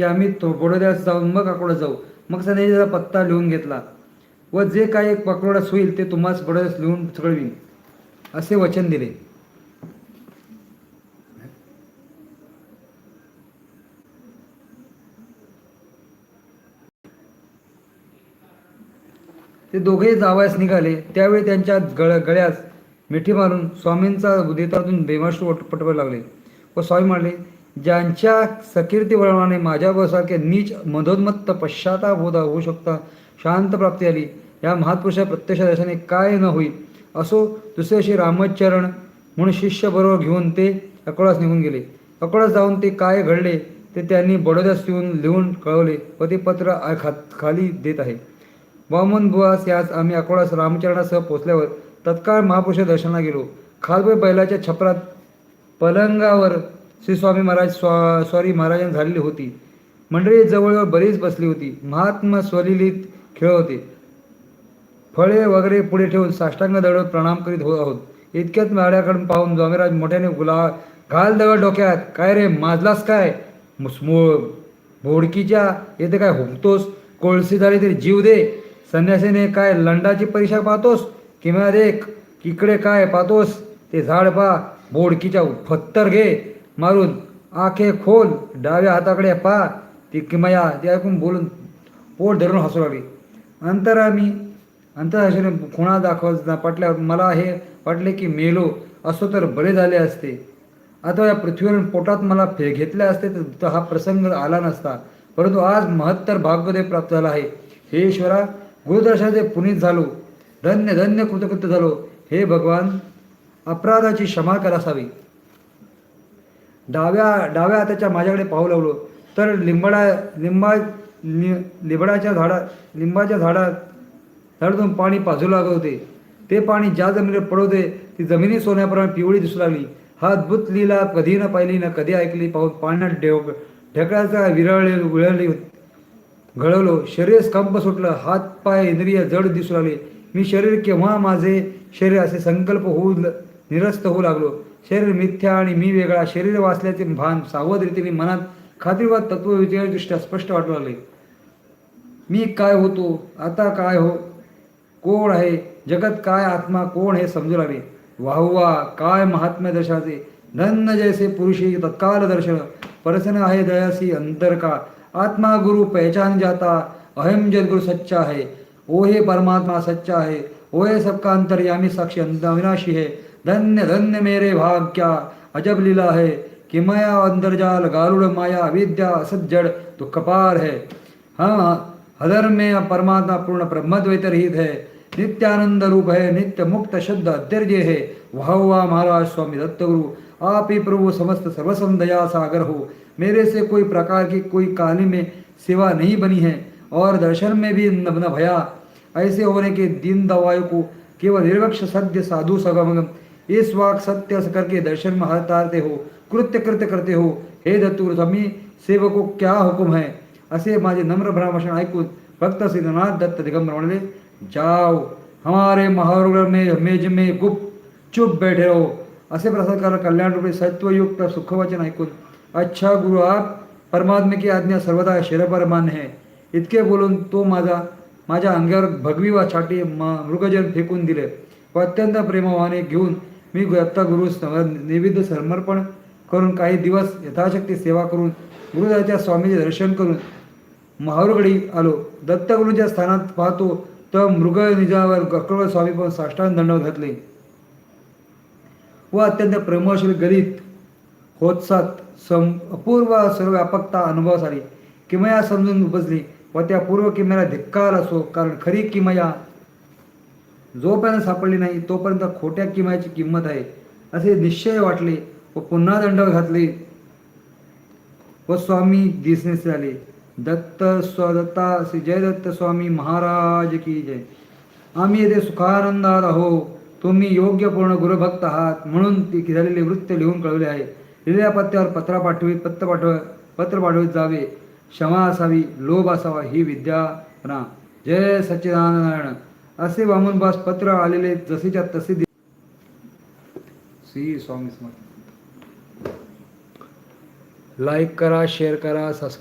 की आम्ही तो बडोद्यास जाऊन मग अकोला जाऊ. मग त्याने त्याचा पत्ता लिहून घेतला. व जे काही पकडोड्यास होईल ते तुम्हास बडोद्यास लिहून कळवीन असे वचन दिले. ते दोघे जावयास निघाले. त्यावेळी त्यांच्या गळ गळ्यास मिठी मारून स्वामींचा उदितातून बेमाश्रू पटवायला लागले. व स्वामी म्हणाले ज्यांच्या सकीर्ती वळवणाने माझ्या नीच मधोन्मत्त पश्चाताप होता होऊ शकता शांत प्राप्ती आली. या महापुरुषा प्रत्यक्ष दर्शने काय न होईल असो दुसऱ्याशी श्री रामचरण म्हणून शिष्य बरोबर घेऊन ते अकोळास निघून गेले. अकोळास जाऊन ते काय घडले ते त्यांनी बडोद्यास येऊन लिहून कळवले व ते पत्र खा खाली देत आहे. वामन बुवास यास आम्ही अकोळास रामचरणासह पोचल्यावर तत्काळ महापुरुष दर्शनाला गेलो. खालबे बैलाच्या छपरात पलंगावर श्री स्वामी महाराज स्वा स्वारी महाराजांनी झालेली होती. मंडळी जवळजवळ बरीच बसली होती. महात्मा स्वलिलित खेळ होते. फळे वगैरे पुढे ठेवून साष्टांग दगड प्रणाम करीत होत आहोत. इतक्यात माड्याकडून पाहून स्वामीराज मोठ्याने गुला घाल दगड डोक्यात. काय रे माजलास काय? भोडकीच्या येथे काय हुमतोस कोळसी झाली तरी जीव दे. संन्यासीने काय लंडाची परीक्षा पाहतोस? किंवा रे इकडे काय पाहतोस? ते झाड पा बोडकीच्या फत्तर घे. मारून आखे खोल डाव्या हाताकडे पा. ती किमया ते ऐकून बोलून पोट धरून हसू लागली. अंतरामी अंतराशाने खुणा दाखव पटल्यावर मला हे वाटले की मेलो असो तर बरे झाले असते. आता या पृथ्वीवरून पोटात मला फे घेतले असते तर हा प्रसंग आला नसता. परंतु आज महत्तर भाग्योदय प्राप्त झाला आहे. हे ईश्वरा गुरुदर्शनाचे पुनीत झालो. धन्य धन्य कृतकृत्य झालो. हे भगवान अपराधाची क्षमा करासावी डाव्या डाव्या हाताच्या माझ्याकडे पाहू लागलो तर लिंबडा लिंबा लि- लिंबडाच्या झाडा लिंबाच्या झाडात झाडातून पाणी पाजू लागत होते. ते पाणी ज्या जमिनीवर पडवते ती जमिनी सोन्याप्रमाणे पिवळी दिसू लागली. हा अद्भुत लीला कधी न पाहिली ना कधी ऐकली. पाहून पाण्यात डेव ढेकळाचा विरळले विळली घळवलो शरीर स्कंप सुटलं. हात पाय इंद्रिय जड दिसू लागले. मी शरीर केव्हा माझे शरीर असे संकल्प होऊ ल- निरस्त होऊ लागलो. शरीर मिथ्या आणि मी वेगळा शरीर वाचल्याचे भान सावध रीतीने मनात खात्रीवाद तत्व दृष्ट्या स्पष्ट वाटू लागले. मी काय होतो? आता काय हो? कोण आहे? जगत काय आत्मा? कोण हे समजू लागले? वाहुवा काय महात्म्य दर्शनाचे? धन्य जैसे पुरुषी तत्काल दर्शन. परसन आहे दयासी अंतर का? आत्मा गुरु पहचान जाता अहम जदगुरु सच्चा है ओ हे परमात्मा सच्चा है ओ हे सबका अंतर्यामी साक्षी अंत- अविनाशी है. धन्य धन्य मेरे भाग क्या अजब लीला है कि मया अंतर्जाल गारुड़ माया विद्या असज्जड़ दुख पार है। हाँ हदर में परमात्मा पूर्ण ब्रह्मद्वैत रहित है। नित्यानंद रूप है, नित्य मुक्त शुद्ध अध्यर्य है। वाह वाह महाराज स्वामी दत्तगुरु। आप ही प्रभु समस्त सर्वसम दया सागर हो। मेरे से कोई प्रकार की कोई काली में सेवा नहीं बनी है और दर्शन में भी न भया। ऐसे होने के दीन दवाई को केवल निर्वक्ष, सद्य, साधु, सगम इस वाक सत्य करके दर्शन में हरतारते हो कृत्य कृत्य करते हो। हे दत्तगुरु स्वामी सेवको क्या हुकुम है? असे माझे नम्र भ्रामषण ऐकून भक्त सिद्धनाथ दत्त दिगंबर म्हणाले जाओ हमारे महारुग्र में मेज में गुप चुप बैठे रहो. असे प्रसाद कल्याण रूपी सत्वयुक्त सुखवचन ऐकून अच्छा गुरु आप परमात्मे की आज्ञा सर्वदा शिरपर मान्य है. इतके बोलून तो माझा माझ्या अंगावर भगवी वा छाटी मृगजन फेकून दिले व अत्यंत प्रेमवाने घेऊन मी दत्ता गुरु नैवेद्य समर्पण करून काही दिवस यथाशक्ती सेवा करून गुरुदाच्या स्वामीचे दर्शन करून महारुगडी आलो. दत्तगुरूंच्या स्थानात पाहतो तर मृग निजावर गकळ स्वामी पण साष्टांग दंड घातले. व अत्यंत प्रेमशील गरीत होत्सात सम अपूर्व सर्वव्यापकता अनुभवास आली किमया समजून उपजली व त्या पूर्व किमयाला धिक्कार असो कारण खरी किमया जोपर्यंत सापडली नाही तोपर्यंत खोट्या किमयाची किंमत आहे असे निश्चय वाटले व पुन्हा दंड घातले. व स्वामी दिसनेस आले दत्त स्वदत्ता श्री जयदत्त स्वामी महाराज की जय. आम्ही येथे सुखानंदात आहो. तुम्ही योग्य पूर्ण गुरुभक्त आहात. म्हणून ती झालेले वृत्त लिहून कळवले आहे. लिहिलेल्या पत्त्यावर पत्र पाठवीत पत्र पाठव पत्र पाठवित जावे. क्षमा असावी लोभ असावा ही विद्या जय सच्चिदानंद नारायण. असे वामनबास पत्र आलेले जसेच्या तसे दि- श्री स्वामी लाईक करा शेअर करा सबस्क्राईब